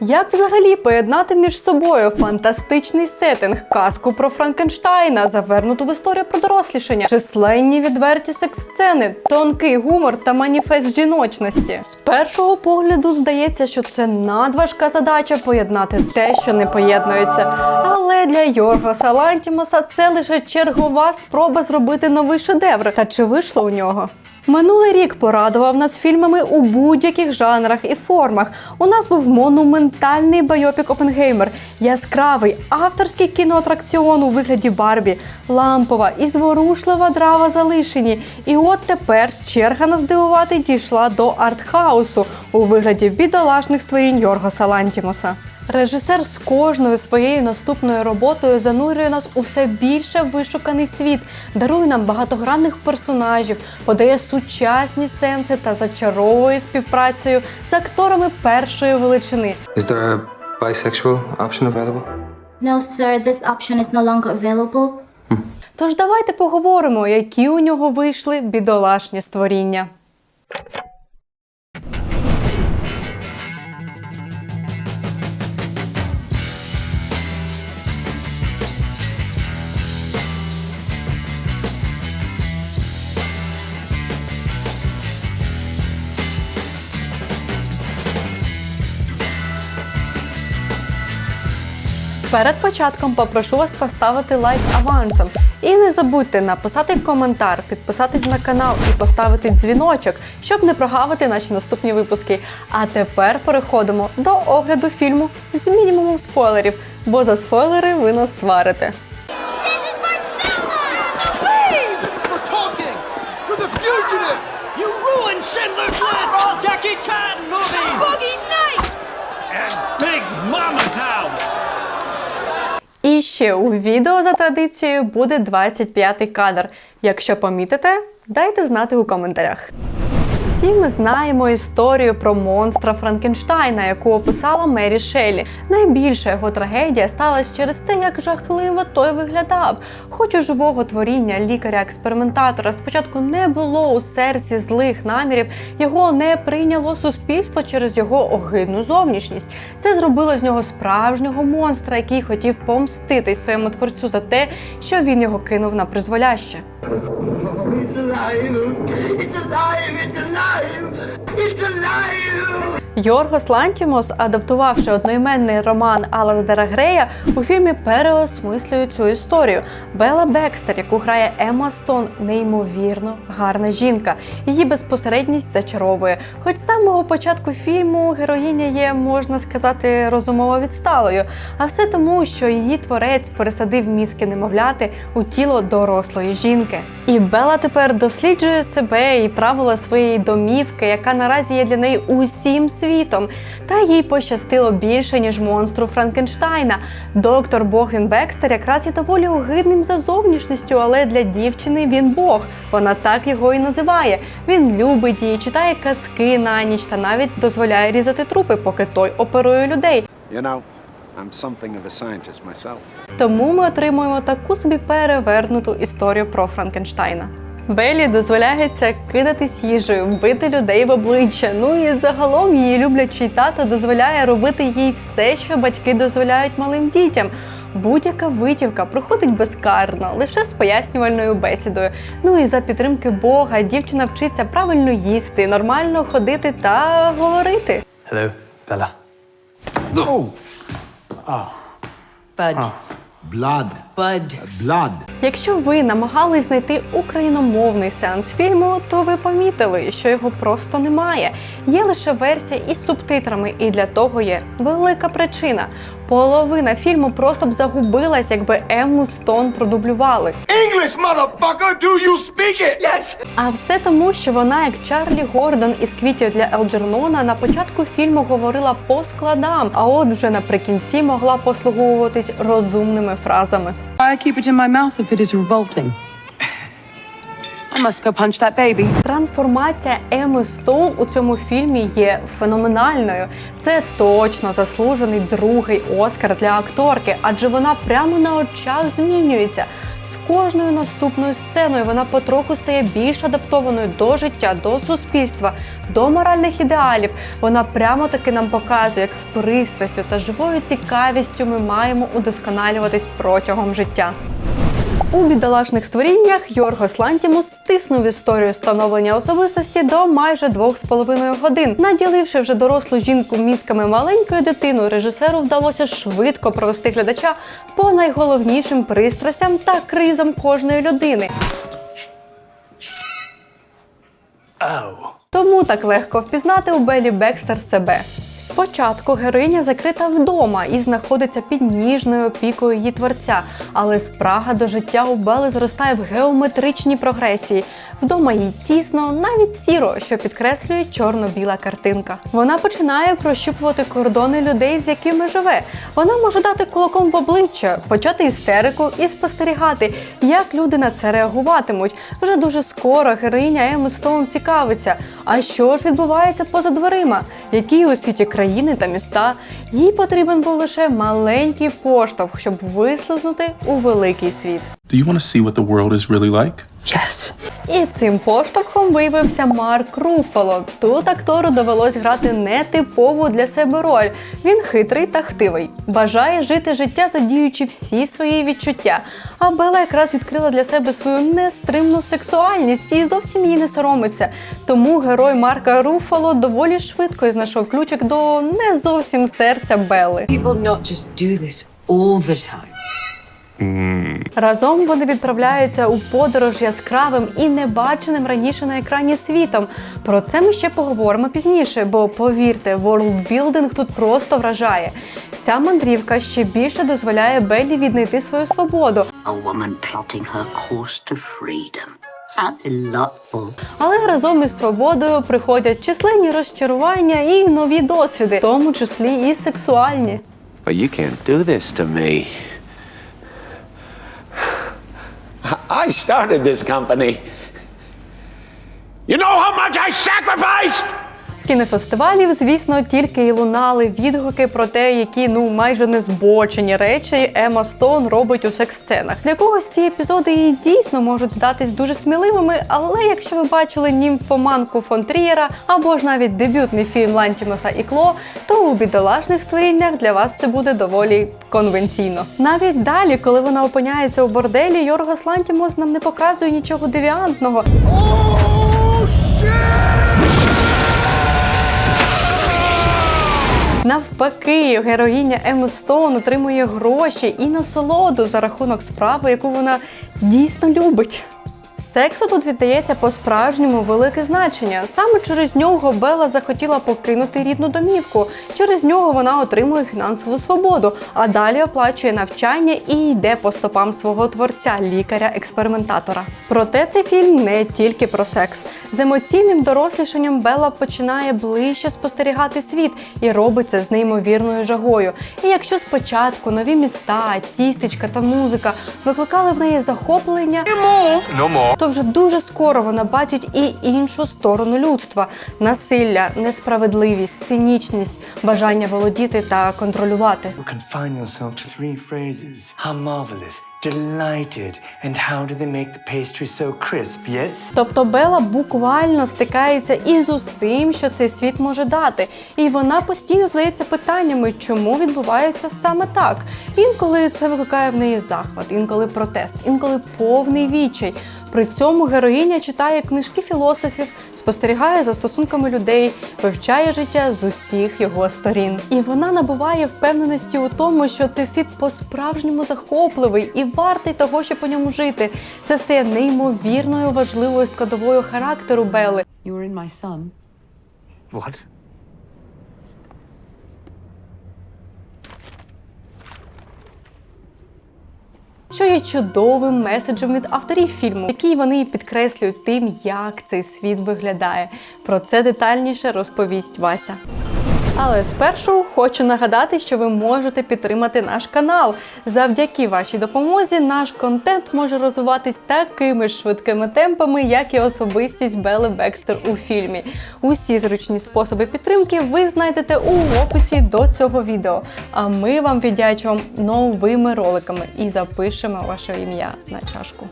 Як взагалі поєднати між собою фантастичний сеттинг, казку про Франкенштайна, завернуту в історію про дорослішання, численні відверті секс-сцени, тонкий гумор та маніфест жіночності? З першого погляду здається, що це надважка задача поєднати те, що не поєднується. Але для Йоргоса Лантімоса це лише чергова спроба зробити новий шедевр. Та чи вийшло у нього? Минулий рік порадував нас фільмами у будь-яких жанрах і формах. У нас був монументальний байопік Опенгеймер, яскравий авторський кіноатракціон у вигляді Барбі, лампова і зворушлива драва залишені. І от тепер черга нас здивувати дійшла до артхаусу у вигляді бідолашних створінь Йоргоса Лантімоса. Режисер з кожною своєю наступною роботою занурює нас у все більше вишуканий світ, дарує нам багатогранних персонажів, подає сучасні сенси та зачаровує співпрацею з акторами першої величини. Is there a bisexual option available? No, sir, this option is no longer available. Тож давайте поговоримо, які у нього вийшли бідолашні створіння. Перед початком попрошу вас поставити лайк авансом. І не забудьте написати коментар, підписатись на канал і поставити дзвіночок, щоб не прогавити наші наступні випуски. А тепер переходимо до огляду фільму з мінімумом спойлерів, бо за спойлери ви нас сварите. Schindler's List, Jackie Chan movies, Boogie Nights! and Big Mama's House. І ще у відео за традицією буде 25-й кадр. Якщо помітите, дайте знати у коментарях. Всі ми знаємо історію про монстра Франкенштайна, яку описала Мері Шеллі. Найбільша його трагедія сталася через те, як жахливо той виглядав. Хоч у живого творіння лікаря-експериментатора спочатку не було у серці злих намірів, його не прийняло суспільство через його огидну зовнішність. Це зробило з нього справжнього монстра, який хотів помститись своєму творцю за те, що він його кинув на призволяще. Йоргос Лантімос, адаптувавши одноіменний роман Алаздера Грея, у фільмі переосмислює цю історію. Белла Бекстер, яку грає Емма Стон, неймовірно гарна жінка. Її безпосередність зачаровує. Хоч з самого початку фільму героїня є, можна сказати, розумово відсталою. А все тому, що її творець пересадив мізки немовляти у тіло дорослої жінки. І Белла тепер досліджує себе і правила своєї домівки, яка наразі є для неї усім світом. Та їй пощастило більше, ніж монстру Франкенштайна. Доктор Богвін Бекстер якраз є доволі огидним за зовнішністю, але для дівчини він Бог. Вона так його і називає. Він любить її, читає казки на ніч та навіть дозволяє різати трупи, поки той оперує людей. You know, I'm something of a scientist myself. Тому ми отримуємо таку собі перевернуту історію про Франкенштайна. Беллі дозволяється кидатись їжею, бити людей в обличчя. Ну і загалом її люблячий тато дозволяє робити їй все, що батьки дозволяють малим дітям. Будь-яка витівка проходить безкарно, лише з пояснювальною бесідою. Ну і за підтримки Бога дівчина вчиться правильно їсти, нормально ходити та говорити. Hello, Bella. Bud. Blood. Bud. Blood. Якщо ви намагались знайти україномовний сеанс фільму, то ви помітили, що його просто немає. Є лише версія із субтитрами, і для того є велика причина. Половина фільму просто б загубилась, якби Емму Стоун продублювали. English, motherfucker! Do you speak it? Yes! А все тому, що вона, як Чарлі Гордон із квітів для Елджернона, на початку фільму говорила по складам, а от вже наприкінці могла послуговуватись розумними фразами. I keep it in my mouth if it is revolting. I must go punch that baby. Трансформація Еми Стоун у цьому фільмі є феноменальною. Це точно заслужений другий Оскар для акторки, адже вона прямо на очах змінюється. Кожною наступною сценою вона потроху стає більш адаптованою до життя, до суспільства, до моральних ідеалів. Вона прямо таки нам показує, як з пристрастю та живою цікавістю ми маємо удосконалюватись протягом життя. У бідолашних створіннях Йоргос Лантімус стиснув історію становлення особистості до майже двох з половиною годин. Наділивши вже дорослу жінку мізками маленької дитини, режисеру вдалося швидко провести глядача по найголовнішим пристрастям та кризам кожної людини. Тому так легко впізнати у Белі Бекстер себе. Спочатку героїня закрита вдома і знаходиться під ніжною опікою її творця, але спрага до життя у Бели зростає в геометричній прогресії. Вдома їй тісно, навіть сіро, що підкреслює чорно-біла картинка. Вона починає прощупувати кордони людей, з якими живе. Вона може дати кулаком в обличчя, почати істерику і спостерігати, як люди на це реагуватимуть. Вже дуже скоро героїня Еми Стоун цікавиться, а що ж відбувається поза дверима, які у світі країни та міста. Їй потрібен був лише маленький поштовх, щоб вислизнути у великий світ. Do you want to see what the world is really like? Yes. І цим поштовхом виявився Марк Руфало. Тут актору довелось грати нетипову для себе роль. Він хитрий та хтивий, бажає жити життя, задіючи всі свої відчуття. А Бела якраз відкрила для себе свою нестримну сексуальність і зовсім її не соромиться. Тому герой Марка Руфало доволі швидко знайшов ключик до не зовсім серця Белли. People not just do this all the time. Разом вони відправляються у подорож яскравим і небаченим раніше на екрані світом. Про це ми ще поговоримо пізніше, бо повірте, ворлдбілдинг тут просто вражає. Ця мандрівка ще більше дозволяє Беллі віднайти свою свободу, A woman plotting her course to freedom. Але разом із свободою приходять численні розчарування і нові досвіди, в тому числі і сексуальні. But you can't do this to me. I started this company. You know how much I sacrificed? Кінофестивалів, звісно, тільки й лунали відгуки про те, які ну майже незбочені речі Ема Стоун робить у секс-сценах. Для когось ці епізоди і дійсно можуть здатись дуже сміливими, але якщо ви бачили німфоманку фон Трієра або ж навіть дебютний фільм Лантімоса і Кло, то у бідолашних створіннях для вас це буде доволі конвенційно. Навіть далі, коли вона опиняється у борделі, Йоргос Лантімос нам не показує нічого девіантного. Навпаки, героїня Еми Стоун отримує гроші і насолоду за рахунок справи, яку вона дійсно любить. Сексу тут віддається по-справжньому велике значення. Саме через нього Белла захотіла покинути рідну домівку. Через нього вона отримує фінансову свободу, а далі оплачує навчання і йде по стопам свого творця, лікаря-експериментатора. Проте цей фільм не тільки про секс. З емоційним дорослішанням Белла починає ближче спостерігати світ і робить це з неймовірною жагою. І якщо спочатку нові міста, тістечка та музика викликали в неї захоплення, No more. То вже дуже скоро вона бачить і іншу сторону людства: насилля, несправедливість, цинічність, бажання володіти та контролювати. Delighted, and how do they make the pastry so crisp, yes? Тобто Бела буквально стикається із усім, що цей світ може дати, і вона постійно здається питаннями, чому відбувається саме так. Інколи це викликає в неї захват, інколи протест, інколи повний відчай. При цьому героїня читає книжки філософів, спостерігає за стосунками людей, вивчає життя з усіх його сторін. І вона набуває впевненості у тому, що цей світ по-справжньому захопливий і вартий того, щоб по ньому жити. Це стає неймовірною важливою складовою характеру Белли. You were in my son. What? Що є чудовим меседжем від авторів фільму, який вони підкреслюють тим, як цей світ виглядає. Про це детальніше розповість Вася. Але спершу хочу нагадати, що ви можете підтримати наш канал. Завдяки вашій допомозі наш контент може розвиватись такими ж швидкими темпами, як і особистість Белли Бекстер у фільмі. Усі зручні способи підтримки ви знайдете у описі до цього відео. А ми вам віддячуємо новими роликами і запишемо ваше ім'я на чашку.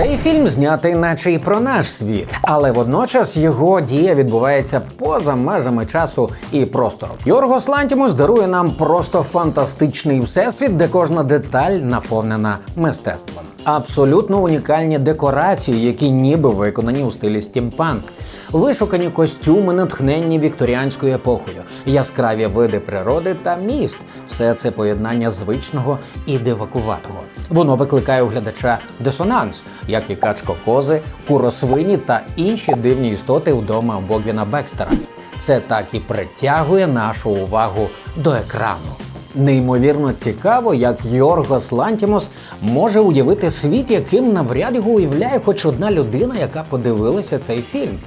Цей фільм знятий, наче і про наш світ, але водночас його дія відбувається поза межами часу і простору. Йоргос Лантімус дарує нам просто фантастичний всесвіт, де кожна деталь наповнена мистецтвом. Абсолютно унікальні декорації, які ніби виконані у стилі стімпанк. Вишукані костюми, натхненні вікторіанською епохою, яскраві види природи та міст все це поєднання звичного і дивакуватого. Воно викликає у глядача дисонанс, як і качкокози, куросвині та інші дивні істоти вдома Богвіна Бекстера. Це так і притягує нашу увагу до екрану. Неймовірно цікаво, як Йоргос Лантімос може уявити світ, яким навряд його уявляє хоч одна людина, яка подивилася цей фільм.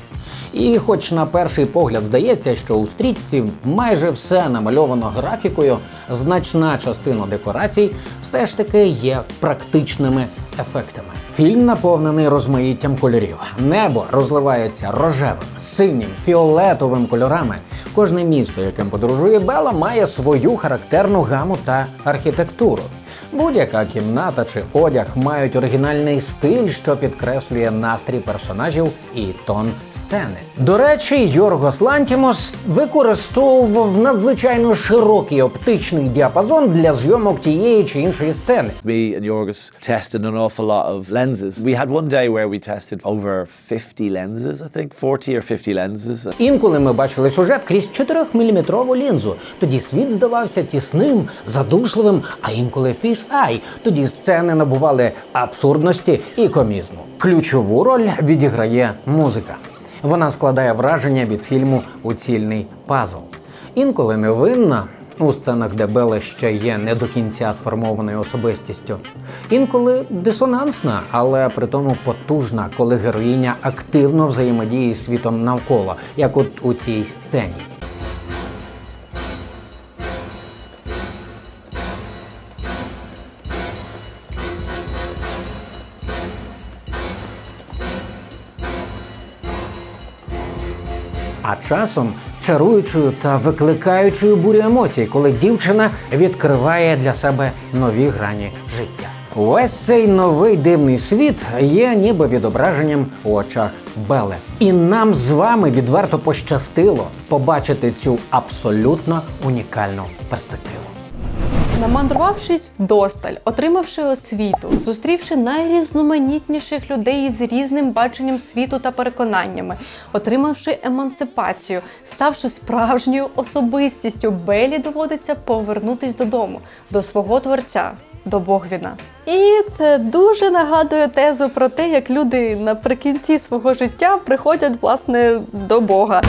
І, хоч на перший погляд здається, що у стрічці майже все намальовано графікою, значна частина декорацій все ж таки є практичними ефектами. Фільм наповнений розмаїттям кольорів. Небо розливається рожевим, синім, фіолетовим кольорами. Кожне місто, яким подорожує Бела, має свою характерну гаму та архітектуру. Будь-яка кімната чи одяг мають оригінальний стиль, що підкреслює настрій персонажів і тон сцени. До речі, Йоргос Лантімос використовував надзвичайно широкий оптичний діапазон для зйомок тієї чи іншої сцени. Me and Yorgos tested an awful lot of lenses. We had one day where we tested over 50 lenses, I think, 40 or 50 lenses. Інколи ми бачили сюжет крізь 4-мм лінзу. Тоді світ здавався тісним, задушливим, а інколи фіш-ай. Тоді сцени набували абсурдності і комізму. Ключову роль відіграє музика. Вона складає враження від фільму у цільний пазл. Інколи невинна. У сценах, де Бела ще є не до кінця сформованою особистістю. Інколи дисонансна, але при тому потужна, коли героїня активно взаємодіє з світом навколо, як от у цій сцені. Часом чаруючою та викликаючою бурю емоцій, коли дівчина відкриває для себе нові грані життя. Весь цей новий дивний світ є ніби відображенням у очах Бели. І нам з вами відверто пощастило побачити цю абсолютно унікальну перспективу. Намандрувавшись вдосталь, отримавши освіту, зустрівши найрізноманітніших людей з різним баченням світу та переконаннями, отримавши емансипацію, ставши справжньою особистістю, Белі доводиться повернутись додому, до свого творця, до Богвіна. І це дуже нагадує тезу про те, як люди наприкінці свого життя приходять власне до Бога.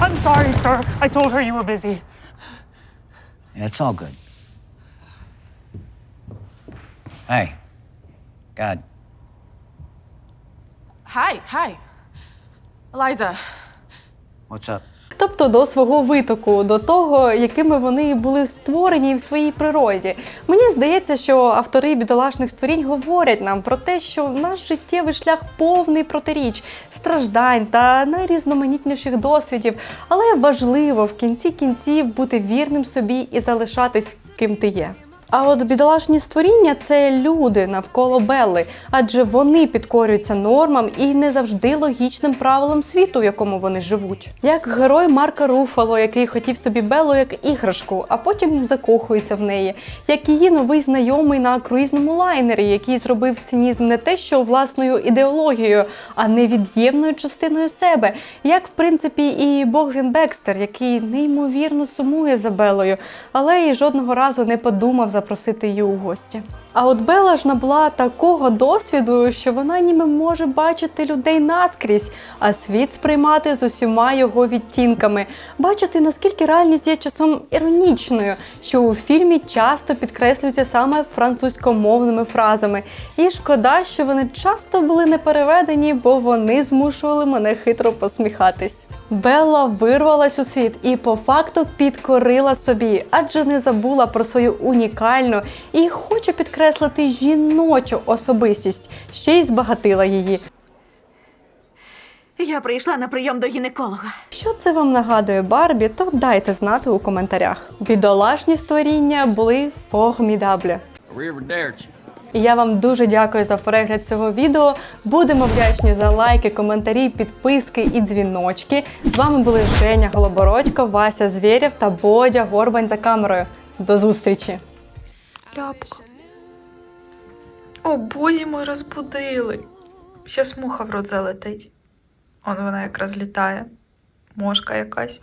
I'm sorry, sir. I told her you were busy. It's all good. Hey, God. Hi, hi. Eliza. What's up? Тобто до свого витоку, до того, якими вони були створені в своїй природі. Мені здається, що автори бідолашних створінь говорять нам про те, що наш життєвий шлях повний протиріч, страждань та найрізноманітніших досвідів, але важливо в кінці кінців бути вірним собі і залишатись ким ти є. А от бідолашні створіння це люди навколо Белли, адже вони підкорюються нормам і не завжди логічним правилам світу, в якому вони живуть. Як герой Марка Руфало, який хотів собі Беллу як іграшку, а потім закохується в неї, як її новий знайомий на круїзному лайнері, який зробив цинізм не те, що власною ідеологією, а невід'ємною частиною себе. Як в принципі і Богвін Бекстер, який неймовірно сумує за Белою, але і жодного разу не подумав запросити її у гості. А от Бела ж набула такого досвіду, що вона ніби може бачити людей наскрізь, а світ сприймати з усіма його відтінками, бачити наскільки реальність є часом іронічною, що у фільмі часто підкреслюється саме французькомовними фразами. І шкода, що вони часто були не переведені, бо вони змушували мене хитро посміхатись. Белла вирвалась у світ і по факту підкорила собі, адже не забула про свою унікальну і хочу підкреслити жіночу особистість, ще й збагатила її. Я прийшла на прийом до гінеколога. Що це вам нагадує Барбі, то дайте знати у коментарях. Бідолашні створіння були формідаблі. І я вам дуже дякую за перегляд цього відео. Будемо вдячні за лайки, коментарі, підписки і дзвіночки. З вами були Женя Голобородько, Вася Звєрєв та Бодя Горбань за камерою. До зустрічі! Ляпка. О, бозі ми розбудили. Щас муха в рот залетить. Он вона якраз літає. Мошка якась.